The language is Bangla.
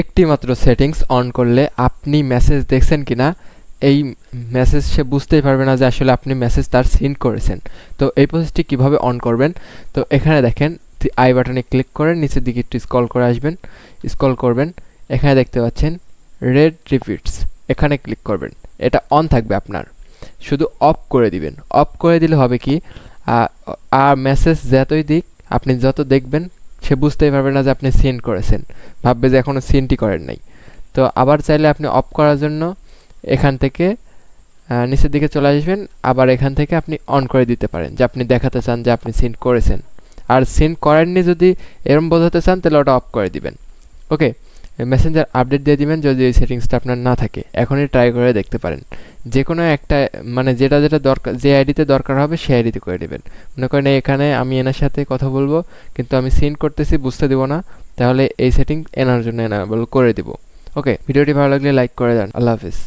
একটি মাত্র সেটিংস অন করলে আপনি মেসেজ দেখছেন কিনা, এই মেসেজ সে বুঝতেই পারবে না যে আসলে আপনি মেসেজ তার সিন করেছেন। তো এই প্রসেসটি কীভাবে অন করবেন? তো এখানে দেখেন আই বাটনে ক্লিক করে নিচের দিকে একটু স্ক্রল করে আসবেন। স্ক্রল করবেন, এখানে দেখতে পাচ্ছেন রেড রিপিটস এখানে ক্লিক করবেন। এটা অন থাকবে আপনার। শুধু অফ করে দিবেন। অফ করে দিলে হবে কি আর মেসেজ যতই দিক, আপনি যত দেখবেন সে বুঝতেই পারবে না যে আপনি সিন করেছেন। ভাববে যে এখনও সিনটি করেন নাই। তো আবার চাইলে আপনি অফ করার জন্য এখান থেকে নিচের দিকে চলে আসবেন। আবার এখান থেকে আপনি অন করে দিতে পারেন যে আপনি দেখাতে চান যে আপনি সিন করেছেন। আর সিন করেননি যদি এরম বোঝাতে চান তাহলে ওটা অফ করে দিবেন। ওকে মেসেঞ্জার আপডেট দিয়ে দিবেন যদি এই সেটিংসটা আপনার না থাকে। এখনই ট্রাই করে দেখতে পারেন। যে কোনো একটা মানে যেটা যেটা দরকার, যে আইডিতে দরকার হবে সেই আইডিতে করে দেবেন। মনে করেন এখানে আমি এনার সাথে কথা বলব, কিন্তু আমি সিন করতেছি, বুঝতে দেবো না, তাহলে এই সেটিং এনার জন্য এনাবেল করে দেবো। ওকে ভিডিওটি ভালো লাগলে লাইক করে দেন। আল্লাহ হাফিজ।